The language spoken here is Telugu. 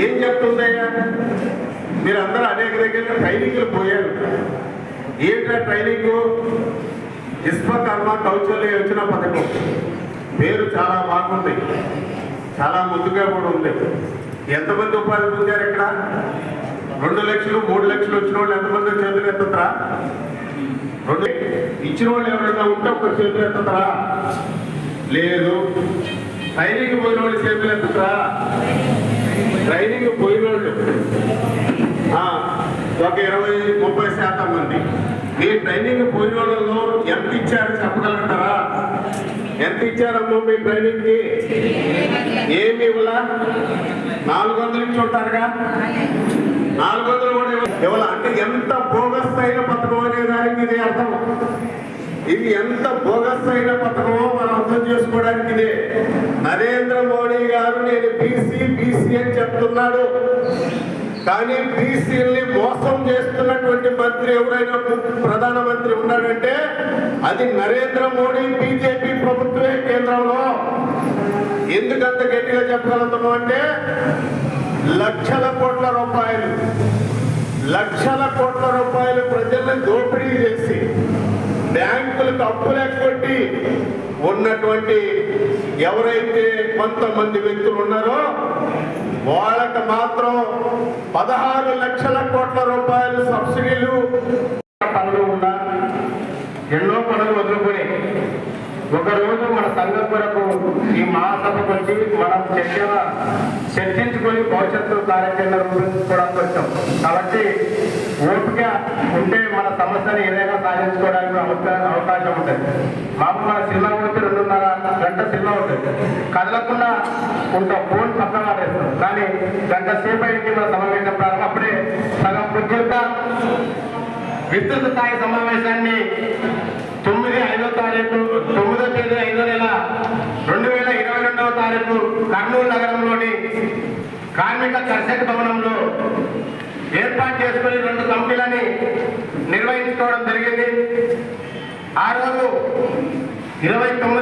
ఏం చెప్తుందయ్యా? మీరు అందరూ అనేక దగ్గర ట్రైనింగ్లు పోయారు. ఏంటా ట్రైనింగ్ విశ్వకర్మ కౌశల్య యోచన పథకం. పేరు చాలా బాగుంది. చాలా ముద్దుగా కూడా ఉంది. ఎంతమంది ఉపాధి పొందారు ఇక్కడ? రెండు లక్షలు మూడు లక్షలు వచ్చిన వాళ్ళు ఎంతమంది చేతులు ఎత్తుతారా? రెండు ఇచ్చిన వాళ్ళు ఎవరైనా ఉంటే ఒక చేతులు ఎత్తుతారా? లేదు. ట్రైనింగ్ పోయిన వాళ్ళు చేతులు ఎత్తుతారా? ట్రైనింగ్ పోయిన వాళ్ళు ఒక ఇరవై ముప్పై శాతం మంది. మీ ట్రైనింగ్ పోయిన వాళ్ళలో ఎంత ఇచ్చారో చెప్పగలుగుతారా ఎంత ఇచ్చారమ్మో మీ ట్రైనింగ్కి ఏమి ఇవ్వలా? నాలుగు వందలు ఇచ్చి ఉంటారుగా? నాలుగు వందలు కూడా ఇవ్వాల. అంటే ఎంత బోగస్ అయిన పథకం అనే దానికి ఇది అర్థం. ఇది ఎంత బోగస్ అయిన పథకమో మనం అర్థం చేసుకోవడానికి ఇదే. నరేంద్ర మోడీ బీసీ బీసీ అని చెప్తున్నాడు. కానీ బీసీల్ని మోసం చేస్తున్నటువంటి మంత్రి ఎవరైనా ప్రధానమంత్రి ఉన్నాడంటే అది నరేంద్ర మోడీ బీజేపీ ప్రభుత్వమే కేంద్రంలో. ఎందుకంత గట్టిగా చెప్పగలుగుతాము అంటే లక్షల కోట్ల రూపాయలు లక్షల కోట్ల రూపాయలు ప్రజల్ని దోపిడీ చేసి బ్యాంకులకు అప్పులు ఎగ్గొట్టి ఉన్నటువంటి ఎవరైతే కొంతమంది వ్యక్తులు ఉన్నారో వాళ్ళకి మాత్రం పదహారు లక్షల కోట్ల రూపాయలు సబ్సిడీలు పనులు ఉన్నా ఎన్నో పనులు వదులుకొని ఒకరోజు మన సంఘం కొరకు ఈ మహాసభకు వచ్చి మనం చర్చ చర్చించుకొని భవిష్యత్తు కార్యక్రమం రూపొందించుకోవడానికి వచ్చాం కాబట్టి ఓపిక ఉంటే మన సమస్యను ఏదైనా సాధించుకోవడానికి అవకాశం ఉంటుంది. మామూలు మన సినిమా వచ్చి రెండున్నర గంట సినిమా అవుతుంది కదలకుండా ఉంటాం. ఫోన్ పక్కన వాడేస్తాం కానీ గంట సేపు అయింది మన సమావేశం ప్రారంభం. అప్పుడే సగం ప్రత్యేక విస్తృత స్థాయి సమావేశాన్ని తొమ్మిది ఐదో తారీఖు తొమ్మిదో తేదీ ఐదో నెల రెండు వేల ఇరవై రెండవ తారీఖు కర్నూలు నగరంలోని కార్మిక కర్షక భవనంలో ఏర్పాటు చేసుకుని రెండు కమిటీలని నిర్వహించుకోవడం జరిగింది. ఆ రోజు ఇరవై తొమ్మిది